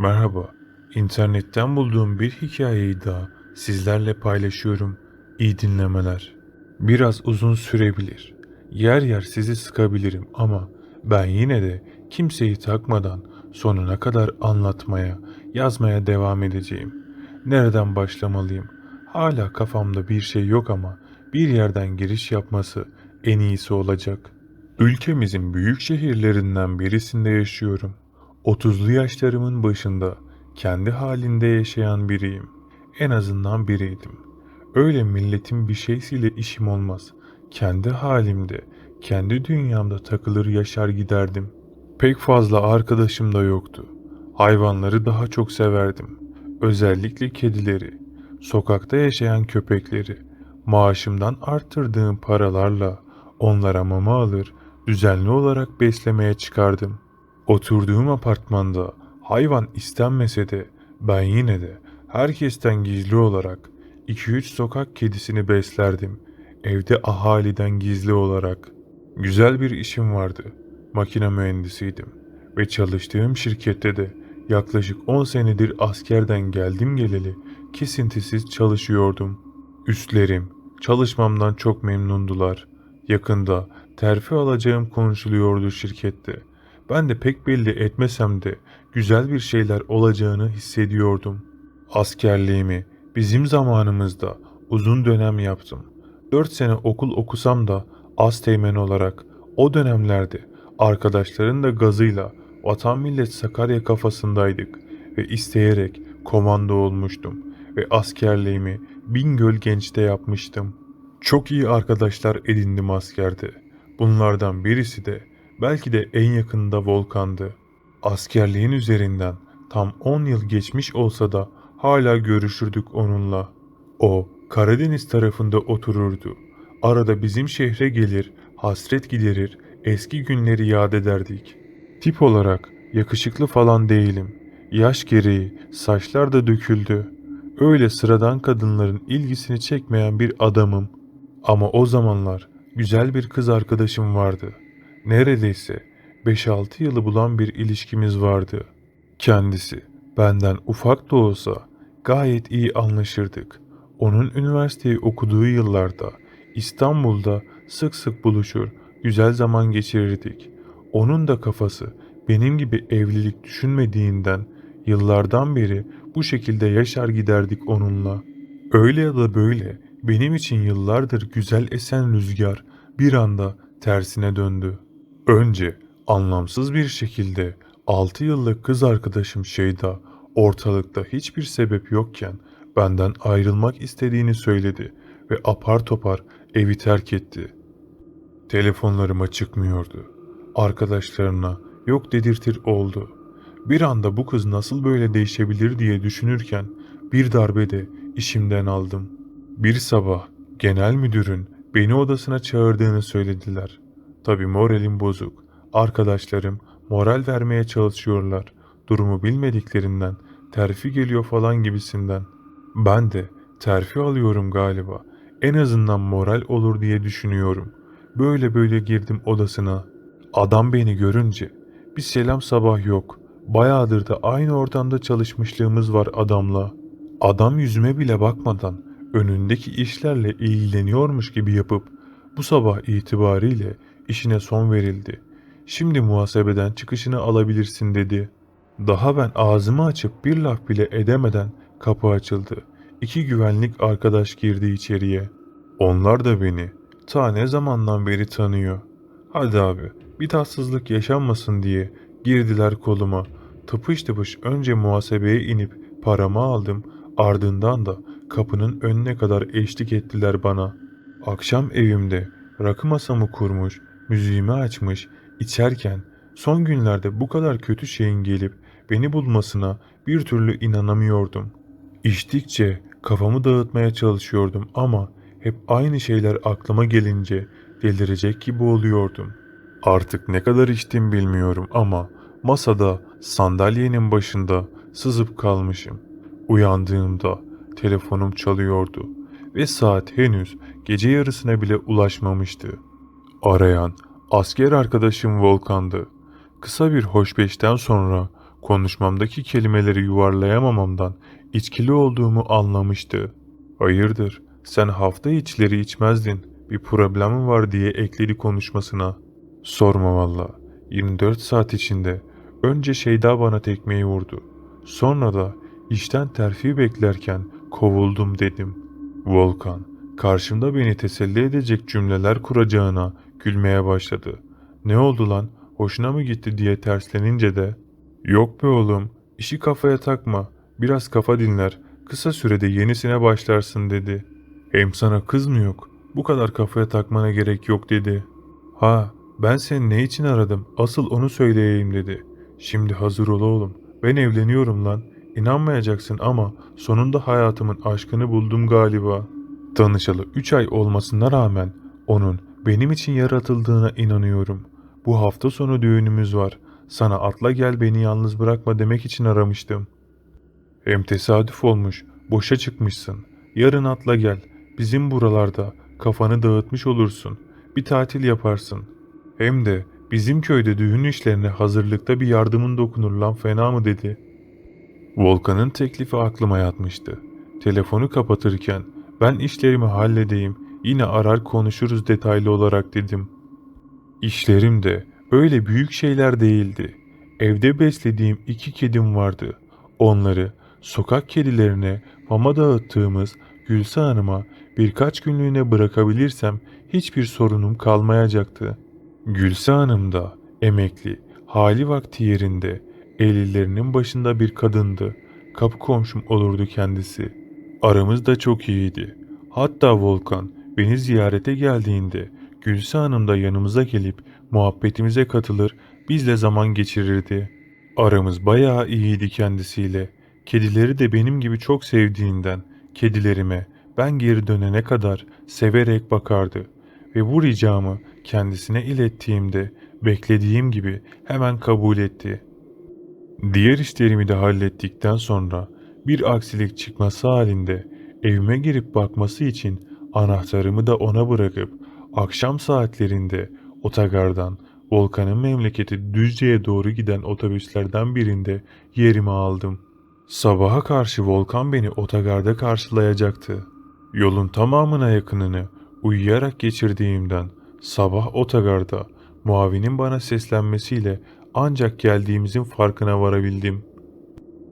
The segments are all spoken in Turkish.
Merhaba. İnternetten bulduğum bir hikayeyi daha sizlerle paylaşıyorum. İyi dinlemeler. Biraz uzun sürebilir. Yer yer sizi sıkabilirim ama ben yine de kimseyi takmadan sonuna kadar anlatmaya, yazmaya devam edeceğim. Nereden başlamalıyım? Hala kafamda bir şey yok ama bir yerden giriş yapması en iyisi olacak. Ülkemizin büyük şehirlerinden birisinde yaşıyorum. 30'lu yaşlarımın başında kendi halinde yaşayan biriyim. En azından biriydim. Öyle milletin bir şeysiyle işim olmaz. Kendi halimde, kendi dünyamda takılır yaşar giderdim. Pek fazla arkadaşım da yoktu. Hayvanları daha çok severdim. Özellikle kedileri, sokakta yaşayan köpekleri. Maaşımdan arttırdığım paralarla onlara mama alır, düzenli olarak beslemeye çıkardım. Oturduğum apartmanda hayvan istenmese de ben yine de herkesten gizli olarak 2-3 sokak kedisini beslerdim. Evde ahaliden gizli olarak. Güzel bir işim vardı. Makine mühendisiydim ve çalıştığım şirkette de yaklaşık 10 senedir askerden geldim geleli kesintisiz çalışıyordum. Üstlerim çalışmamdan çok memnundular. Yakında terfi alacağım konuşuluyordu şirkette. Ben de pek belli etmesem de güzel bir şeyler olacağını hissediyordum. Askerliğimi bizim zamanımızda uzun dönem yaptım. 4 sene okul okusam da asteğmen olarak o dönemlerde arkadaşların da gazıyla vatan millet Sakarya kafasındaydık ve isteyerek komando olmuştum ve askerliğimi Bingöl Genç'te yapmıştım. Çok iyi arkadaşlar edindim askerde. Bunlardan birisi de belki de en yakında Volkan'dı. Askerliğin üzerinden tam 10 yıl geçmiş olsa da hala görüşürdük onunla. O Karadeniz tarafında otururdu. Arada bizim şehre gelir, hasret giderir, eski günleri yad ederdik. Tip olarak yakışıklı falan değilim. Yaş gereği saçlar da döküldü. Öyle sıradan kadınların ilgisini çekmeyen bir adamım. Ama o zamanlar güzel bir kız arkadaşım vardı. Neredeyse 5-6 yılı bulan bir ilişkimiz vardı. Kendisi benden ufak da olsa gayet iyi anlaşırdık. Onun üniversiteyi okuduğu yıllarda İstanbul'da sık sık buluşur, güzel zaman geçirirdik. Onun da kafası benim gibi evlilik düşünmediğinden yıllardan beri bu şekilde yaşar giderdik onunla. Öyle ya da böyle benim için yıllardır güzel esen rüzgar bir anda tersine döndü. Önce anlamsız bir şekilde 6 yıllık kız arkadaşım Şeyda ortalıkta hiçbir sebep yokken benden ayrılmak istediğini söyledi ve apar topar evi terk etti. Telefonlarıma çıkmıyordu. Arkadaşlarına yok dedirtir oldu. Bir anda bu kız nasıl böyle değişebilir diye düşünürken bir darbede işimden aldım. Bir sabah genel müdürün beni odasına çağırdığını söylediler. Tabi moralim bozuk. Arkadaşlarım moral vermeye çalışıyorlar. Durumu bilmediklerinden terfi geliyor falan gibisinden. Ben de terfi alıyorum galiba. En azından moral olur diye düşünüyorum. Böyle böyle girdim odasına. Adam beni görünce bir selam sabah yok. Bayağıdır da aynı ortamda çalışmışlığımız var adamla. Adam yüzüme bile bakmadan önündeki işlerle ilgileniyormuş gibi yapıp bu sabah itibariyle işine son verildi. Şimdi muhasebeden çıkışını alabilirsin dedi. Daha ben ağzımı açıp bir laf bile edemeden kapı açıldı. İki güvenlik arkadaş girdi içeriye. Onlar da beni ta ne zamandan beri tanıyor. Hadi abi bir tatsızlık yaşanmasın diye girdiler koluma. Tıpış tıpış önce muhasebeye inip paramı aldım ardından da kapının önüne kadar eşlik ettiler bana. Akşam evimde rakı masamı kurmuş, müziğimi açmış, içerken son günlerde bu kadar kötü şeyin gelip beni bulmasına bir türlü inanamıyordum. İçtikçe kafamı dağıtmaya çalışıyordum ama hep aynı şeyler aklıma gelince delirecek gibi oluyordum. Artık ne kadar içtim bilmiyorum ama masada sandalyenin başında sızıp kalmışım. Uyandığımda telefonum çalıyordu ve saat henüz gece yarısına bile ulaşmamıştı. Arayan asker arkadaşım Volkan'dı. Kısa bir hoşbeşten sonra konuşmamdaki kelimeleri yuvarlayamamamdan içkili olduğumu anlamıştı. Hayırdır, sen hafta içleri içmezdin, bir problemin var diye ekledi konuşmasına. Sorma valla, 24 saat içinde önce Şeyda bana tekmeyi vurdu. Sonra da işten terfi beklerken kovuldum dedim. Volkan, karşımda beni teselli edecek cümleler kuracağına gülmeye başladı. Ne oldu lan, hoşuna mı gitti diye terslenince de Yok be oğlum, işi kafaya takma, biraz kafa dinler, kısa sürede yenisine başlarsın dedi. Hem sana kız mı yok, bu kadar kafaya takmana gerek yok dedi. Ha, ben seni ne için aradım, asıl onu söyleyeyim dedi. Şimdi hazır ol oğlum, ben evleniyorum lan. İnanmayacaksın ama sonunda hayatımın aşkını buldum galiba. Tanışalı 3 ay olmasına rağmen onun benim için yaratıldığına inanıyorum. Bu hafta sonu düğünümüz var. Sana atla gel beni yalnız bırakma demek için aramıştım. Hem tesadüf olmuş, boşa çıkmışsın. Yarın atla gel. Bizim buralarda kafanı dağıtmış olursun. Bir tatil yaparsın. Hem de bizim köyde düğün işlerine hazırlıkta bir yardımın dokunur lan fena mı dedi. Volkan'ın teklifi aklıma yatmıştı. Telefonu kapatırken ben işlerimi halledeyim yine arar konuşuruz detaylı olarak dedim. İşlerim de öyle büyük şeyler değildi. Evde beslediğim iki kedim vardı. Onları sokak kedilerine mama dağıttığımız Gülse Hanım'a birkaç günlüğüne bırakabilirsem hiçbir sorunum kalmayacaktı. Gülse Hanım da emekli, hali vakti yerinde, ellerinin başında bir kadındı. Kapı komşum olurdu kendisi. Aramız da çok iyiydi. Hatta Volkan beni ziyarete geldiğinde Gülse Hanım da yanımıza gelip muhabbetimize katılır, bizle zaman geçirirdi. Aramız bayağı iyiydi kendisiyle. Kedileri de benim gibi çok sevdiğinden kedilerime ben geri dönene kadar severek bakardı ve bu ricamı kendisine ilettiğimde beklediğim gibi hemen kabul etti. Diğer işlerimi de hallettikten sonra bir aksilik çıkması halinde evime girip bakması için anahtarımı da ona bırakıp akşam saatlerinde otogardan Volkan'ın memleketi Düzce'ye doğru giden otobüslerden birinde yerimi aldım. Sabaha karşı Volkan beni otogarda karşılayacaktı. Yolun tamamına yakınını uyuyarak geçirdiğimden sabah otogarda muavinin bana seslenmesiyle ancak geldiğimizin farkına varabildim.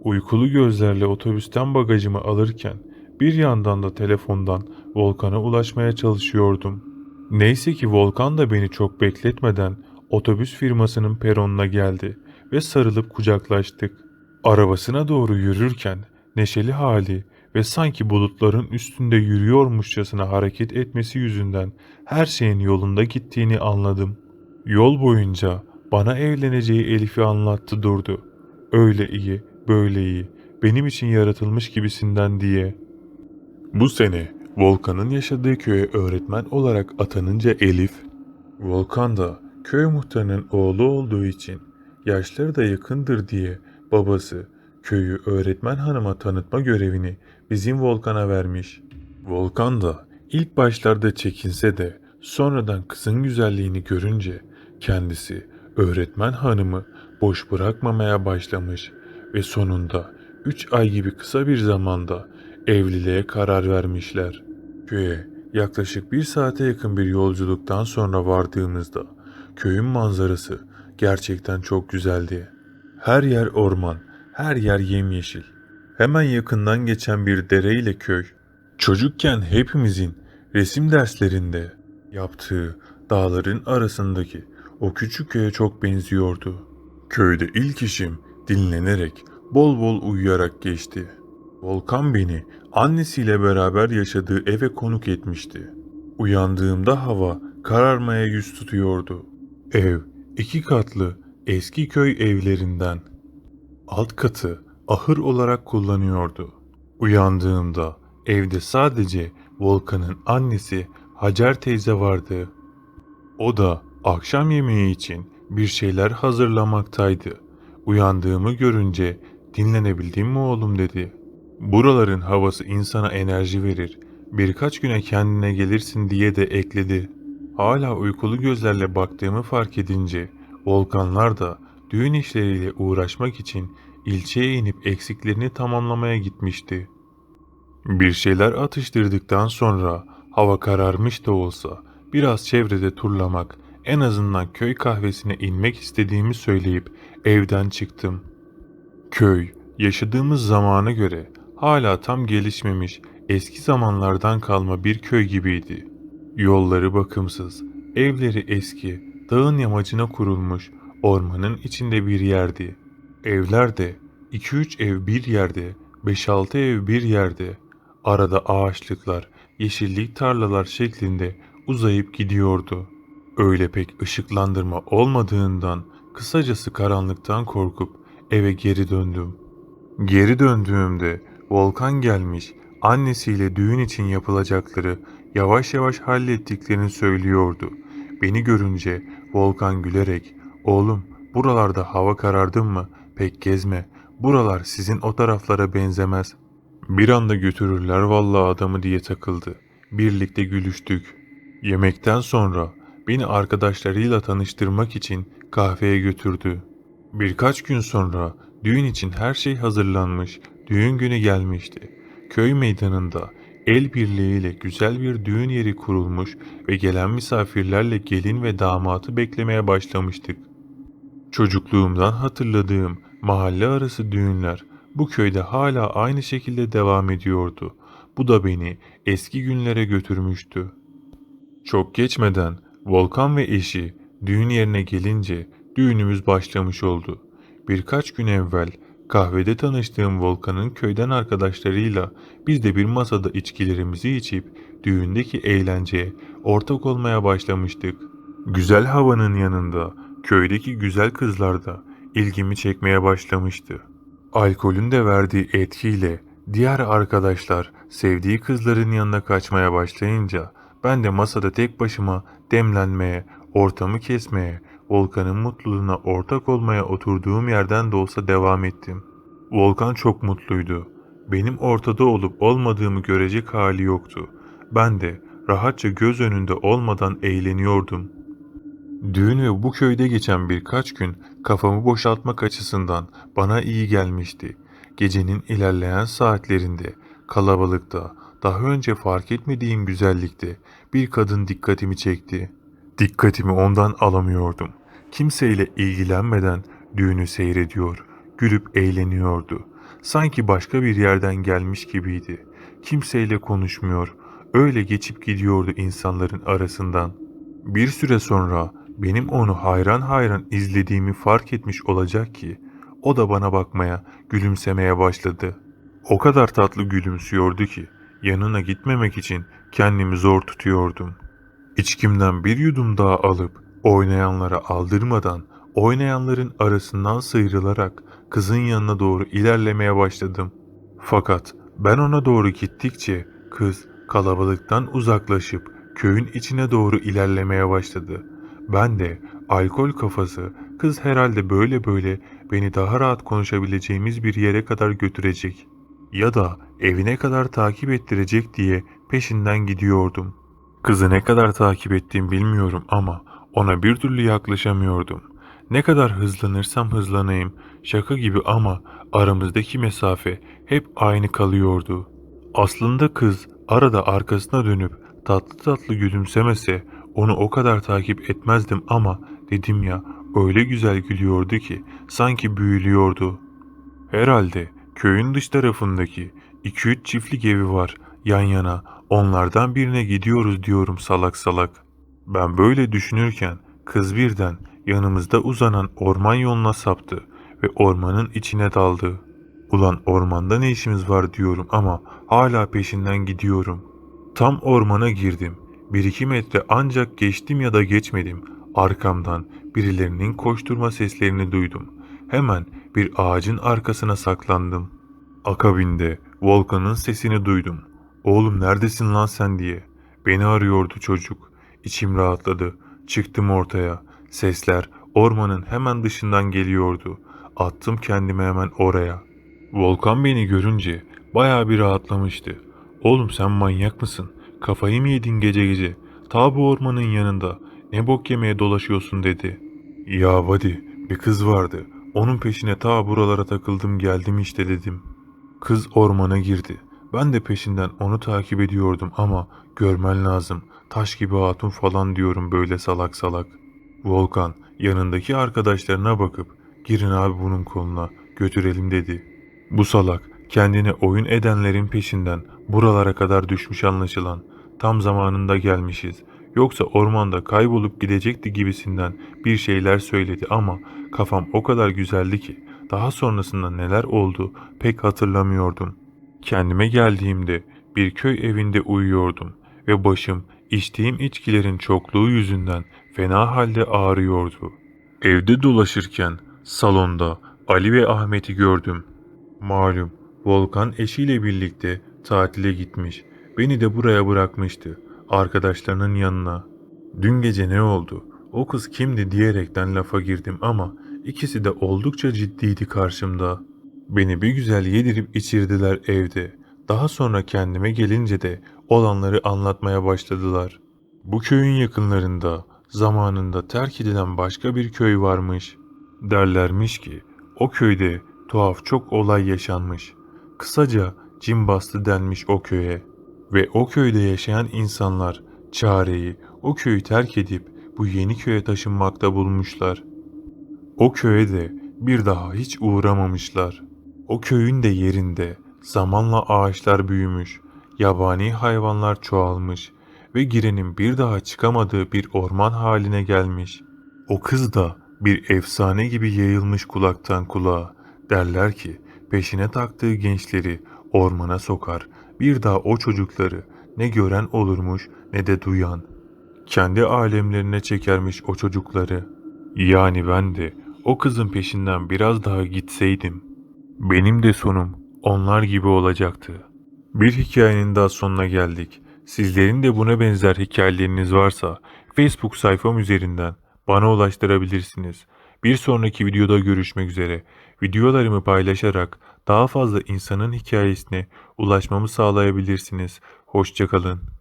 Uykulu gözlerle otobüsten bagajımı alırken bir yandan da telefondan Volkan'a ulaşmaya çalışıyordum. Neyse ki Volkan da beni çok bekletmeden otobüs firmasının peronuna geldi ve sarılıp kucaklaştık. Arabasına doğru yürürken neşeli hali ve sanki bulutların üstünde yürüyormuşçasına hareket etmesi yüzünden her şeyin yolunda gittiğini anladım. Yol boyunca bana evleneceği Elif'i anlattı durdu. Öyle iyi, böyle iyi, benim için yaratılmış gibisinden diye. Bu sene Volkan'ın yaşadığı köye öğretmen olarak atanınca Elif, Volkan da köy muhtarının oğlu olduğu için yaşları da yakındır diye babası köyü öğretmen hanıma tanıtma görevini bizim Volkan'a vermiş. Volkan da ilk başlarda çekinse de sonradan kızın güzelliğini görünce kendisi öğretmen hanımı boş bırakmamaya başlamış ve sonunda 3 ay gibi kısa bir zamanda evliliğe karar vermişler. Köye yaklaşık bir saate yakın bir yolculuktan sonra vardığımızda köyün manzarası gerçekten çok güzeldi. Her yer orman, her yer yemyeşil. Hemen yakından geçen bir dere ile köy. Çocukken hepimizin resim derslerinde yaptığı dağların arasındaki o küçük köye çok benziyordu. Köyde ilk işim dinlenerek, bol bol uyuyarak geçti. Volkan beni annesiyle beraber yaşadığı eve konuk etmişti. Uyandığımda hava kararmaya yüz tutuyordu. Ev iki katlı eski köy evlerinden. Alt katı ahır olarak kullanıyordu. Uyandığımda evde sadece Volkan'ın annesi Hacer teyze vardı. O da akşam yemeği için bir şeyler hazırlamaktaydı. Uyandığımı görünce dinlenebildin mi oğlum dedi. Buraların havası insana enerji verir. Birkaç güne kendine gelirsin diye de ekledi. Hala uykulu gözlerle baktığımı fark edince volkanlar da düğün işleriyle uğraşmak için ilçeye inip eksiklerini tamamlamaya gitmişti. Bir şeyler atıştırdıktan sonra hava kararmış da olsa biraz çevrede turlamak, en azından köy kahvesine inmek istediğimi söyleyip evden çıktım. Köy, yaşadığımız zamana göre hala tam gelişmemiş eski zamanlardan kalma bir köy gibiydi. Yolları bakımsız, evleri eski, dağın yamacına kurulmuş, ormanın içinde bir yerdi. Evler de 2-3 ev bir yerde, 5-6 ev bir yerde, arada ağaçlıklar, yeşillik tarlalar şeklinde uzayıp gidiyordu. Öyle pek ışıklandırma olmadığından, kısacası karanlıktan korkup eve geri döndüm. Geri döndüğümde Volkan gelmiş, annesiyle düğün için yapılacakları yavaş yavaş hallettiklerini söylüyordu. Beni görünce Volkan gülerek, "Oğlum, buralarda hava karardın mı? Pek gezme. Buralar sizin o taraflara benzemez. Bir anda götürürler vallahi adamı diye takıldı. Birlikte gülüştük. Yemekten sonra beni arkadaşlarıyla tanıştırmak için kahveye götürdü. Birkaç gün sonra düğün için her şey hazırlanmış, düğün günü gelmişti. Köy meydanında el birliğiyle güzel bir düğün yeri kurulmuş ve gelen misafirlerle gelin ve damatı beklemeye başlamıştık. Çocukluğumdan hatırladığım mahalle arası düğünler bu köyde hala aynı şekilde devam ediyordu. Bu da beni eski günlere götürmüştü. Çok geçmeden Volkan ve eşi düğün yerine gelince düğünümüz başlamış oldu. Birkaç gün evvel kahvede tanıştığım Volkan'ın köyden arkadaşlarıyla biz de bir masada içkilerimizi içip düğündeki eğlenceye ortak olmaya başlamıştık. Güzel havanın yanında köydeki güzel kızlar da ilgimi çekmeye başlamıştı. Alkolün de verdiği etkiyle diğer arkadaşlar sevdiği kızların yanına kaçmaya başlayınca ben de masada tek başıma demlenmeye, ortamı kesmeye, Volkan'ın mutluluğuna ortak olmaya oturduğum yerden de olsa devam ettim. Volkan çok mutluydu. Benim ortada olup olmadığımı görecek hali yoktu. Ben de rahatça göz önünde olmadan eğleniyordum. Düğün ve bu köyde geçen birkaç gün kafamı boşaltmak açısından bana iyi gelmişti. Gecenin ilerleyen saatlerinde, kalabalıkta, daha önce fark etmediğim güzellikte bir kadın dikkatimi çekti. Dikkatimi ondan alamıyordum. Kimseyle ilgilenmeden düğünü seyrediyor, gülüp eğleniyordu. Sanki başka bir yerden gelmiş gibiydi. Kimseyle konuşmuyor, öyle geçip gidiyordu insanların arasından. Bir süre sonra benim onu hayran hayran izlediğimi fark etmiş olacak ki o da bana bakmaya, gülümsemeye başladı. O kadar tatlı gülümsüyordu ki yanına gitmemek için kendimi zor tutuyordum. İçkimden bir yudum daha alıp oynayanlara aldırmadan oynayanların arasından sıyrılarak kızın yanına doğru ilerlemeye başladım. Fakat ben ona doğru gittikçe kız kalabalıktan uzaklaşıp köyün içine doğru ilerlemeye başladı. Ben de alkol kafası kız herhalde böyle böyle beni daha rahat konuşabileceğimiz bir yere kadar götürecek ya da evine kadar takip ettirecek diye peşinden gidiyordum. Kızı ne kadar takip ettiğim bilmiyorum ama ona bir türlü yaklaşamıyordum. Ne kadar hızlanırsam hızlanayım şaka gibi ama aramızdaki mesafe hep aynı kalıyordu. Aslında kız arada arkasına dönüp tatlı tatlı gülümsemese onu o kadar takip etmezdim ama dedim ya öyle güzel gülüyordu ki sanki büyülüyordu. Herhalde köyün dış tarafındaki 2-3 çiftlik evi var yan yana onlardan birine gidiyoruz diyorum salak salak. Ben böyle düşünürken kız birden yanımızda uzanan orman yoluna saptı ve ormanın içine daldı. Ulan ormanda ne işimiz var diyorum ama hala peşinden gidiyorum. Tam ormana girdim. Bir iki metre ancak geçtim ya da geçmedim. Arkamdan birilerinin koşturma seslerini duydum. Hemen bir ağacın arkasına saklandım. Akabinde Volkan'ın sesini duydum. Oğlum neredesin lan sen diye. Beni arıyordu çocuk. İçim rahatladı. Çıktım ortaya. Sesler ormanın hemen dışından geliyordu. Attım kendimi hemen oraya. Volkan beni görünce baya bir rahatlamıştı. Oğlum sen manyak mısın? Kafayı mı yedin gece gece? Ta bu ormanın yanında. Ne bok yemeye dolaşıyorsun dedi. Ya Vadi Bir kız vardı. Onun peşine ta buralara takıldım geldim işte dedim. Kız ormana girdi. Ben de peşinden onu takip ediyordum ama görmen lazım. Taş gibi hatun falan diyorum böyle salak salak. Volkan yanındaki arkadaşlarına bakıp girin abi bunun koluna götürelim dedi. Bu salak kendini oyun edenlerin peşinden buralara kadar düşmüş anlaşılan. Tam zamanında gelmişiz. Yoksa ormanda kaybolup gidecekti gibisinden bir şeyler söyledi ama kafam o kadar güzeldi ki daha sonrasında neler oldu pek hatırlamıyordum. Kendime geldiğimde bir köy evinde uyuyordum ve başım içtiğim içkilerin çokluğu yüzünden fena halde ağrıyordu. Evde dolaşırken salonda Ali ve Ahmet'i gördüm. Malum Volkan eşiyle birlikte tatile gitmiş. Beni de buraya bırakmıştı. Arkadaşlarının yanına. Dün gece ne oldu? O kız kimdi diyerekten lafa girdim ama ikisi de oldukça ciddiydi karşımda. Beni bir güzel yedirip içirdiler evde. Daha sonra kendime gelince de olanları anlatmaya başladılar. Bu köyün yakınlarında zamanında terk edilen başka bir köy varmış. Derlermiş ki o köyde tuhaf çok olay yaşanmış. Kısaca cin bastı denmiş o köye. Ve o köyde yaşayan insanlar çareyi o köyü terk edip bu yeni köye taşınmakta bulmuşlar. O köye de bir daha hiç uğramamışlar. O köyün de yerinde zamanla ağaçlar büyümüş, yabani hayvanlar çoğalmış ve girenin bir daha çıkamadığı bir orman haline gelmiş. O kız da bir efsane gibi yayılmış kulaktan kulağa. Derler ki peşine taktığı gençleri ormana sokar, bir daha o çocukları ne gören olurmuş ne de duyan. Kendi alemlerine çekermiş o çocukları. Yani ben de o kızın peşinden biraz daha gitseydim. Benim de sonum onlar gibi olacaktı. Bir hikayenin daha sonuna geldik. Sizlerin de buna benzer hikayeleriniz varsa Facebook sayfam üzerinden bana ulaştırabilirsiniz. Bir sonraki videoda görüşmek üzere. Videolarımı paylaşarak daha fazla insanın hikayesine ulaşmamı sağlayabilirsiniz. Hoşçakalın.